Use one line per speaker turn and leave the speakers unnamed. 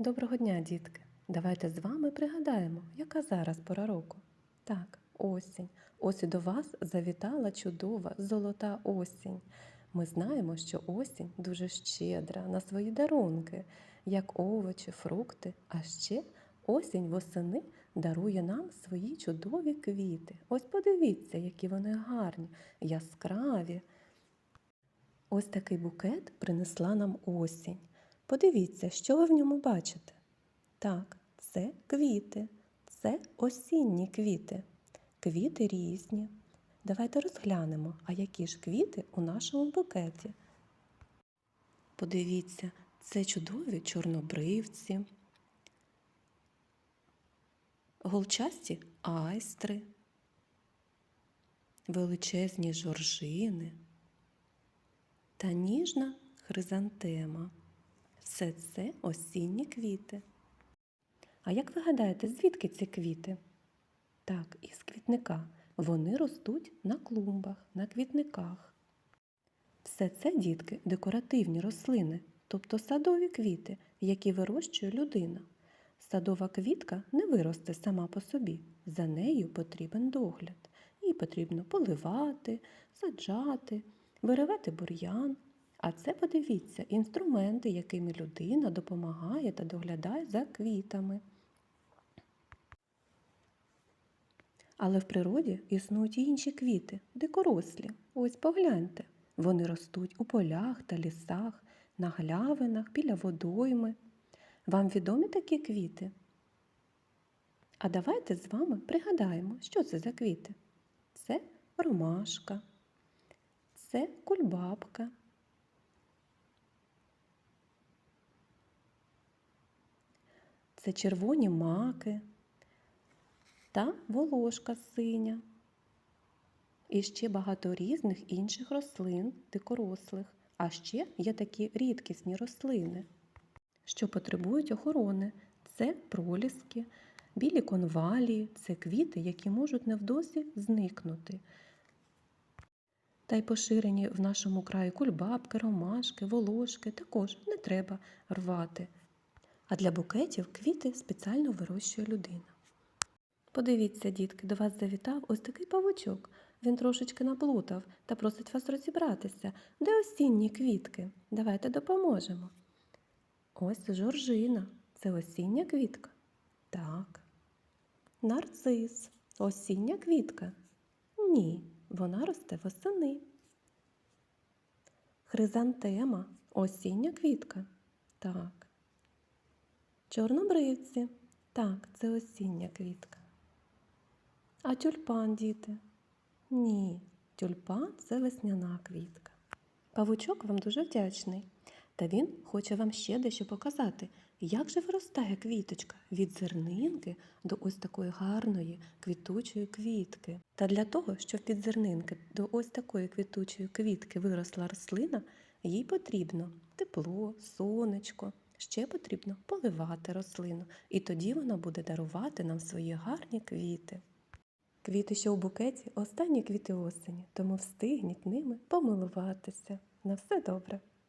Доброго дня, дітки! Давайте з вами пригадаємо, яка зараз пора року. Так, осінь. Ось і до вас завітала чудова золота осінь. Ми знаємо, що осінь дуже щедра на свої дарунки, як овочі, фрукти, а ще осінь восени дарує нам свої чудові квіти. Ось подивіться, які вони гарні, яскраві. Ось такий букет принесла нам осінь. Подивіться, що ви в ньому бачите. Так, це квіти, це осінні квіти. Квіти різні. Давайте розглянемо, а які ж квіти у нашому букеті. Подивіться, це чудові чорнобривці, голчасті айстри, величезні жоржини та ніжна хризантема. Все це осінні квіти. А як ви гадаєте, звідки ці квіти? Так, із квітника. Вони ростуть на клумбах, на квітниках. Все це, дітки, декоративні рослини, тобто садові квіти, які вирощує людина. Садова квітка не виросте сама по собі. За нею потрібен догляд. Її потрібно поливати, саджати, виривати бур'ян. А це подивіться інструменти, якими людина допомагає та доглядає за квітами. Але в природі існують і інші квіти, дикорослі. Ось погляньте. Вони ростуть у полях та лісах, на глявинах, біля водойми. Вам відомі такі квіти? А давайте з вами пригадаємо, що це за квіти. Це ромашка, це кульбабка. Це червоні маки та волошка синя. І ще багато різних інших рослин, дикорослих. А ще є такі рідкісні рослини, що потребують охорони. Це проліски, білі конвалії, це квіти, які можуть невдовзі зникнути. Та й поширені в нашому краї кульбабки, ромашки, волошки також не треба рвати. А для букетів квіти спеціально вирощує людина. Подивіться, дітки, до вас завітав ось такий павучок. Він трошечки наплутав та просить вас розібратися, де осінні квітки. Давайте допоможемо. Ось жоржина. Це осіння квітка? Так. Нарцис. Осіння квітка? Ні, вона росте восени. Хризантема. Осіння квітка? Так. Чорнобривці. Так, це осіння квітка. А тюльпан, діти? Ні, тюльпан це весняна квітка. Павучок вам дуже вдячний. Та він хоче вам ще дещо показати, як же виростає квіточка від зернинки до ось такої гарної квітучої квітки. Та для того, щоб від зернинки до ось такої квітучої квітки виросла рослина, їй потрібно тепло, сонечко. Ще потрібно поливати рослину, і тоді вона буде дарувати нам свої гарні квіти. Квіти, що у букеті, останні квіти осені, тому встигніть ними помилуватися. На все добре.